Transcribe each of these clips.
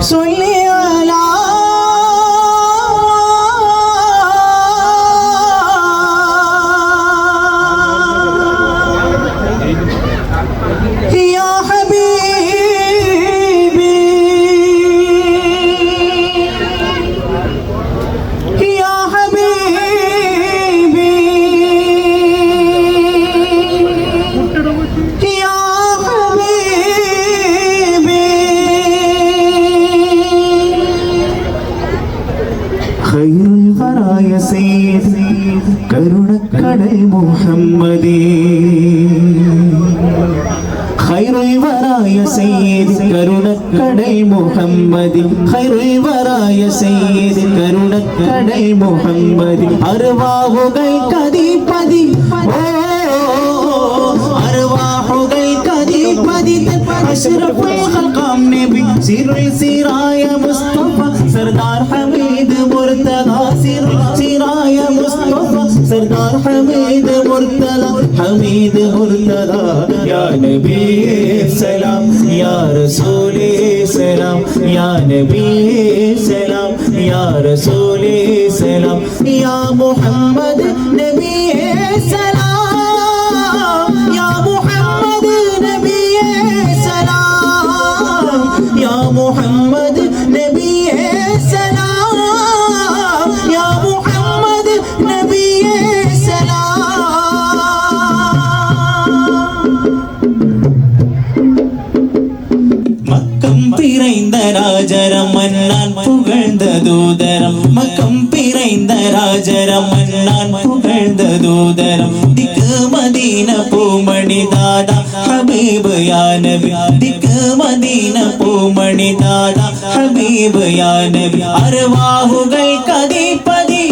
സുനിയാ செய்த கருணக்கடல் முகம்மதே ஹைருவராய செய்து கருணக்கடை முகம்மதி ஹைருவராய செய்து கருணக்கடை முகம்மதி அருவாவுகை கதிபதி ஓ കതിപതി അഷ്റഫുൽ ഖൽഖാം നബി സിറുൽ സിറായ മുസ്തഫ സർദാർ ഹമീദ് മുർത്തദ സിറുൽ സിറായ മുസ്തഫ സർദാർ ഹമീദ് മുർത്തദ ഹമീദ് മുർത്തദ യാ നബി സലാം യാ റസൂലി സലാം യാ നബി സലാം യാ റസൂലി സലാം യാ മുഹമ്മദ് നബി സലാം தூதரம். மக்கம் பிறைந்த ராஜரம் நான் புகழ்ந்த தூதரம். திக்கு மதீன பூமணி தாதா ஹபீபு யானவி. திக்கு மதீன பூமணி தாதா ஹபீபு யானவி. அருவாகுகள் கதிப்பதி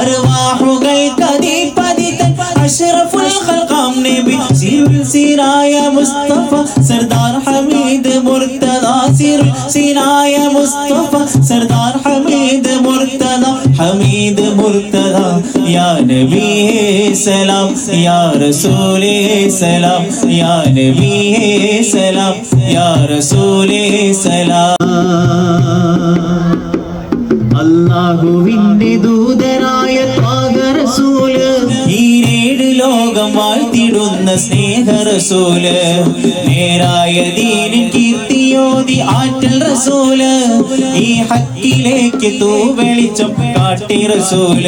அருவாகுகள் கதிப்பதி. அஷ்ரஃபுல் நபி சீராய முஸ்தபா சர்தார் ஹமீது முர்தா സിറുൽ സിറായ മുസ്തഫ സർദാർ ഹമീദ് മുർത്തദ ഹമീദ് മുർത്തദ യാ നബിയേ സലാം യാ റസൂലേ സലാം യാ നബിയേ സലാം യാ റസൂലേ സലാം. അള്ളാഹുവിന്റെ ദൂതരായ ത്വാഗറസൂൽ ഈരേഴ് ലോകം വാഴ്ത്തിടുന്ന സ്നേഹറസൂൽ നേരായ ദീനിൻ കീർത്തിയോതി ആറ്റൽ റസൂൽ ഈ ഹക്കിലേക്ക് തൂ വെളിച്ചം കാട്ടി റസൂൽ.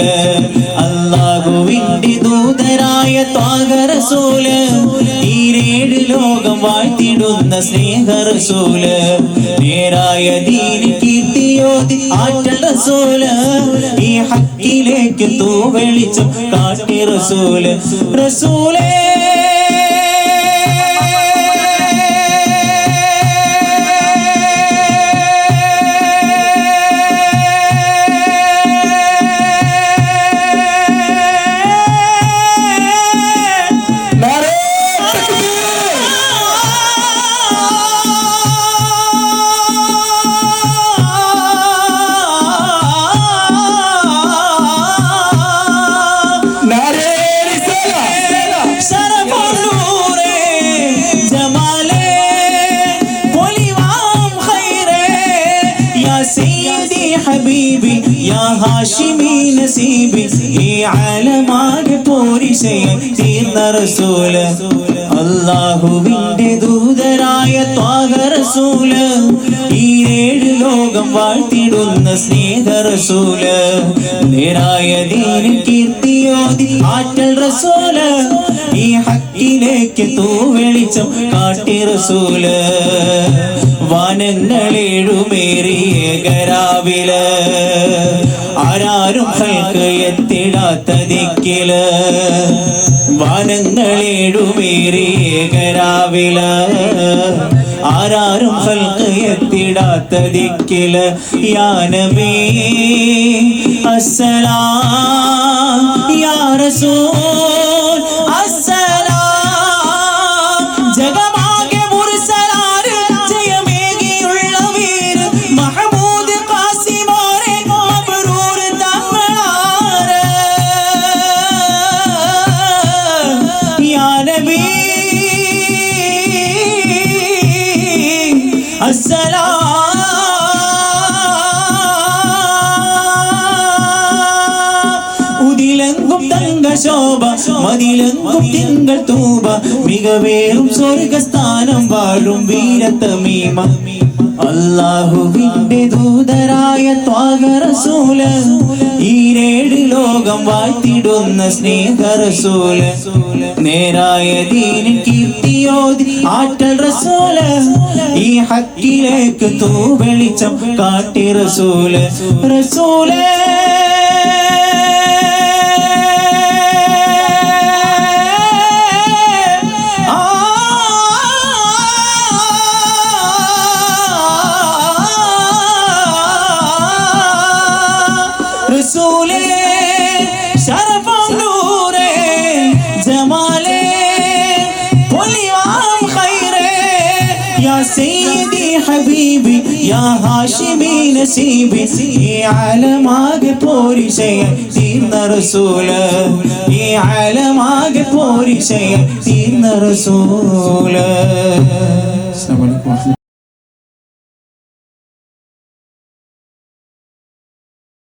അള്ളാഹുവിന്റെ ദൂതരായ ത്വാഗ റസൂൽ ഈ രേഡ് ലോകം വാഴ്ത്തിടുന്ന സ്നേഹ റസൂൽ. നേരായ ദീനി കീർത്തിയോതി ആറ്റൽ റസൂൽ ഈ ഹക്കിലേക്ക് തൂ വെളിച്ചം കാട്ടി റസൂൽ. റസൂലേ ഹാഷിമി നസീബി, ഈ ആലമാകെ പോരിശയൻ തീർന്ന റസൂൽ. അള്ളാഹുവിന്റെ ദൂതരായ ത്വാഗ റസൂൽ ഈ ഏഴ് ലോകം വാഴ്ത്തിടുന്ന സ്നേഹ റസൂൽ. നേരായ ദീനി കീർത്തിയോതി ആറ്റൽ റസൂൽ ഈ ഹക്കിലേക്ക് തൂ വെളിച്ചം കാട്ടി റസൂൽ. വാനങ്ങളേഴുമേറിയ ഗരാവിൽ ആരാരും കൽക്ക് എത്തിടാത്ത ദിക്കിൽ വാനങ്ങളേഴുമേറി ഗരാവിൽ ആരാരും കൽക്ക് എത്തിടാത്ത ദിക്കിൽ യാനബീ അസ്സലാം യാ റസൂൽ. ഉതിലെങ്കും തങ്ക ശോഭ മതിലെങ്കും തിങ്കൾ തൂപ മികവേറും സ്വർഗസ്ഥാനം വാഴും വീരത്തമീമ അള്ളാഹുവിന്റെ ദൂതരായ ത്വാഗറസൂല ഈരേഴ് ലോകം വാഴ്ത്തിടുന്ന സ്നേഹറസൂല. നേരായ ദീനിൻ കീർത്തിയോതി ആറ്റൽ റസൂല ഈ ഹക്കിലേക്ക് തൂ വെളിച്ചം കാട്ടി റസൂലേ. റസൂലേ യാ സയ്യിദി ഹബീബി യാ ഹാഷിമി നസീബി ഈ ആലമാകെ പോരിശയ തീർന്ന റസൂല. ഈ ആലമാകെ പോരിശയ തീർന്ന റസൂല. അസ്സലാമു അലൈക്കും